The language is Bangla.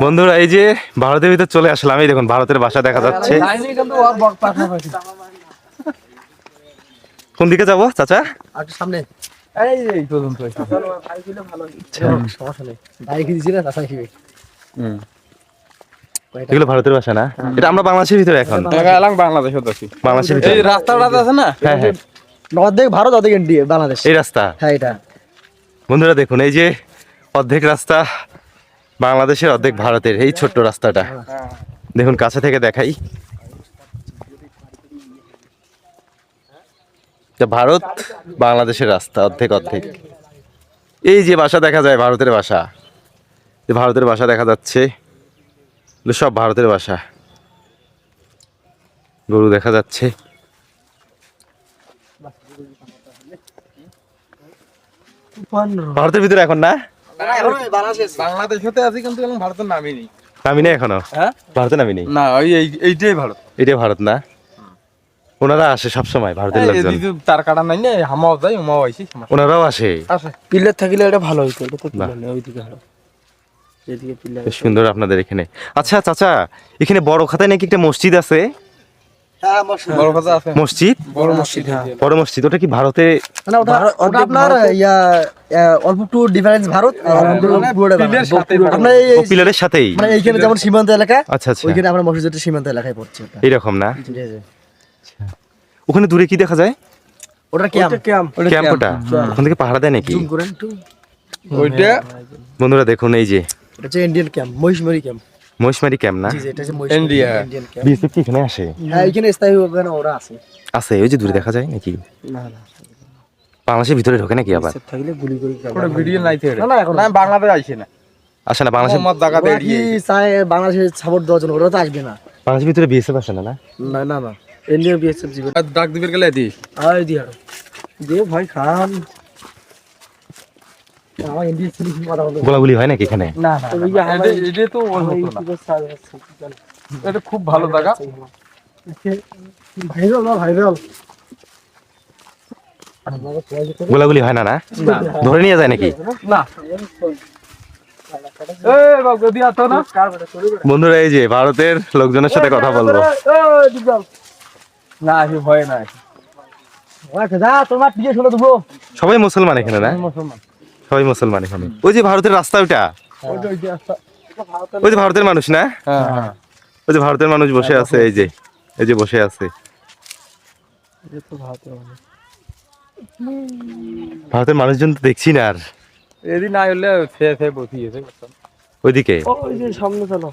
বন্ধুরা এই যে ভারতের ভিতর চলে আসলাম। এই দেখুন ভারতের ভাষা দেখা যাচ্ছে। কোন দিকে যাব চাচা? সামনে। তাছাড়া কি এগুলো ভারতের ভাষা না? এটা আমরা বাংলাদেশের ভিতরে এখন? বাংলাদেশ হতেছি। বাংলাদেশের ভিতরে। রাস্তাটা আছে না? হ্যাঁ হ্যাঁ। অর্ধেক ভারত অর্ধেক ইন্ডিয়া বাংলাদেশ। এই রাস্তা। হ্যাঁ এটা। বন্ধুরা দেখুন এই যে অর্ধেক রাস্তা বাংলাদেশের অর্ধেক ভারতের এই ছোট্ট রাস্তাটা। দেখুন কাছে থেকে দেখাই। ভারত বাংলাদেশের রাস্তা অর্ধেক অর্ধেক। এই যে বাসা দেখা যায় ভারতের বাসা। যে ভারতের বাসা দেখা যাচ্ছে। সব ভারতের বাসা। গরু দেখা যাচ্ছে। ভারতের ভিতরে এখন না? বাংলাদেশ হতে আছি কিন্তু এখন ভারতের নামই নেই নামি নেই এখনও? হ্যাঁ? ভারতে নামি নেই না ওই এইটাই ভারত। এটা ভারত না? ওনারা আসে সবসময় ভারতের লোকজন। তার কাটা নাই না হামাও যাই উমাও আইছি ওনারাও আসে? আসে। পিলার থাকলে এটা ভালো হইতো এটা তো বাহ। ওইদিকে ভালো। যেদিকে পিলার বেশ সুন্দর আপনাদের এখানে। আচ্ছা চাচা এখানে বড় খাতায় নাকি একটা মসজিদ আছে? মসজিদ। বড় মসজিদ? হ্যাঁ। ওটা কি ভারতে আপনার ইয়া ইয়া, অল্প একটু ডিফারেন্স ভারত পিলারের সাথেই মানে এইখানে যেমন সীমান্ত এলাকা আচ্ছা আচ্ছা। ওইখানে আমরা মসজিদটা সীমান্ত এলাকায় পড়ছে ওটা। এইরকম না। ওখানে দূরে কি দেখা যায়? ওটা ক্যাম্প। ওটা ওখান থেকে পাহাড়া দেয় নাকি? জুম করেন একটু। ওইটা বন্ধুরা দেখুন এই যে। এটা Indian camp Mohishmari camp Mohishmari camp না? ইন্ডিয়া। ইন্ডিয়ান বিএসএফ কি এখানে আসে? হ্যাঁ এখানে স্থায়ী হবে না ওরা আছে। আছে ওই যে দূরে দেখা যায় নাকি? না না। বাংলাদেশের ভিতরে ঢোকে নাকি আবার? থাকলে গুলি করে। ওটা ভিডিও নাই থেকে না, না, এখন। না বাংলাদেশ আইছে না। আসে না জায়গা ওরা দিয়ে কি চায় বাংলাদেশের সাপোর্ট দেওয়ার জন্য? ওরা তো আসবে না। বাংলাদেশের ভিতরে বিএসএফ আসে না না? না না বিএসএফ জীবন ডাক দিবের গেলে দি আয় দি আরও। দে ভাই খান আমার ইন্ডিয়ান সিরিজ মাথা বন্ধ গোলাগুলি হয় নাকি এখানে? না এটা তো এটা খুব ভালো জায়গা। ভাইরাল না ভাইরাল গোলাগুলি হয় না না? ধরে নিয়ে যায় নাকি? না। বন্ধুরা এই যে ভারতের লোকজনের সাথে কথা বলব। না ভয় নাই। তোমার শুনে দেবো। সবাই মুসলমান এখানে না? মুসলমান। সবাই মুসলমান এখানে ওই যে ভারতের রাস্তা ওটা ওইটা? ওই যে ভারতের মানুষ না? হ্যাঁ। ওই যে ভারতের মানুষ বসে আছে এই যে এই যে বসে আছে। ভারতের মানুষজন তো দেখছি না আর। এদিন না হলে ফে ফে বসিয়েছে ওইদিকে? ওই যে সামনে চলো।